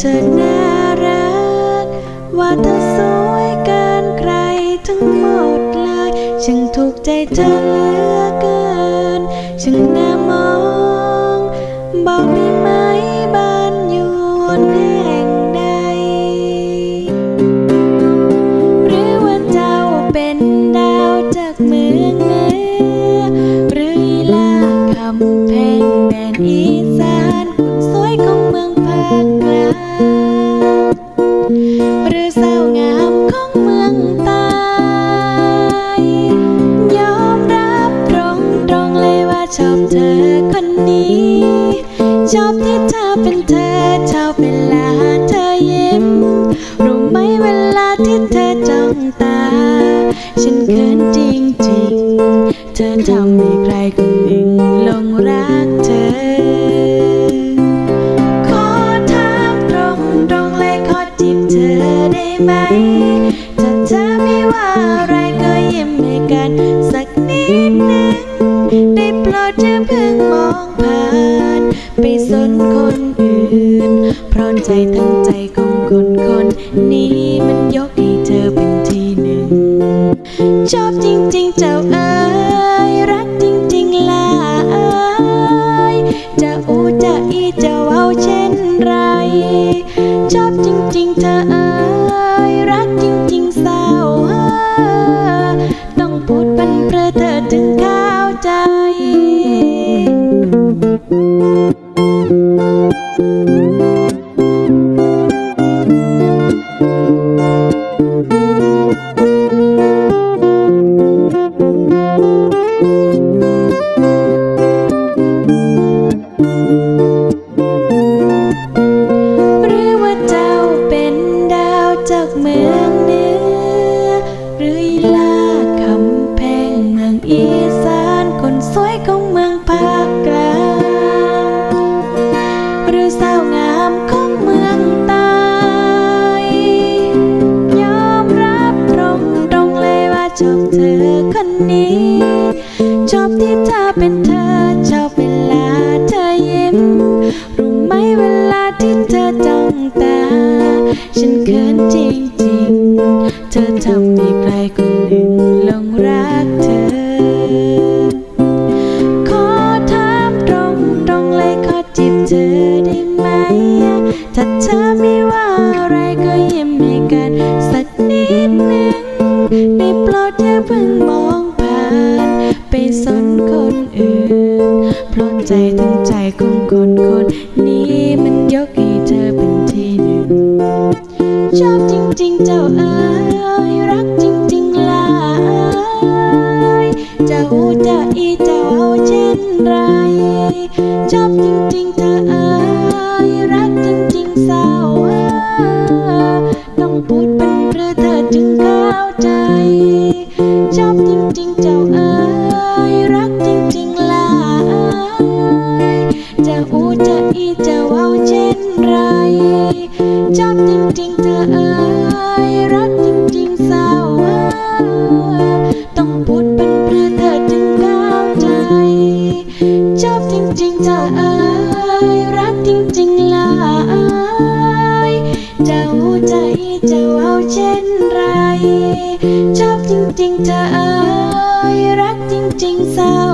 เธอน่ารัก ว่าเธอสวยเกินใครทั้งหมดเลยฉันถูกใจเธอเหลือเกินฉันน่ามองบอก ชอบเธอคนนี้ ชอบที่เธอเป็นเธอ ชอบเวลาเธอยิ้ม รู้ไหมเวลาที่เธอจ้องตา ฉันเขินจริงๆ เธอทำให้ใครคนหนึ่งลงรักเธอขอถามตรงๆเลยขอจีบเธอได้ไหม ไปสนคนอื่น เพราะใจทั้งใจของคนคนนี้มันยกให้เธอเป็นที่หนึ่ง ชอบจริงๆเจ้าเอ๋ย วยของเมืองภาคกลางหรือสาวงามของเมืองใต้ยอมรับตรงตรงๆเลยว่าชอบเธอคนนี้ ชอบที่เธอเป็น ได้โปรดอย่าเพิ่งมองผ่าน ไปสนคนอื่น เพราะใจทั้งใจของคนคนนี้มันยกให้เธอเป็นที่หนึ่ง ชอบจริงๆเจ้าเอ๋ยรักจริงๆล่ะเจะอูจะอีจะเอาเช่นไร ชอบจริงๆเธอเอ๋ยรักจริงๆสาวเอ๋ยต้องพูดเป็นเรือเธอจึงเข้า ไร ชอบจริงๆเธอเอ๋ยรักจริงๆสาวเอ๋ยต้องพูดเป็นเพื่อเธอจึงเข้าใจ ชอบจริงๆเธอเอ๋ยรักจริงๆล่ะเจะหูใจเจะเอาเช่นไร ชอบจริงๆเธอเอ๋ยรักจริงๆสาว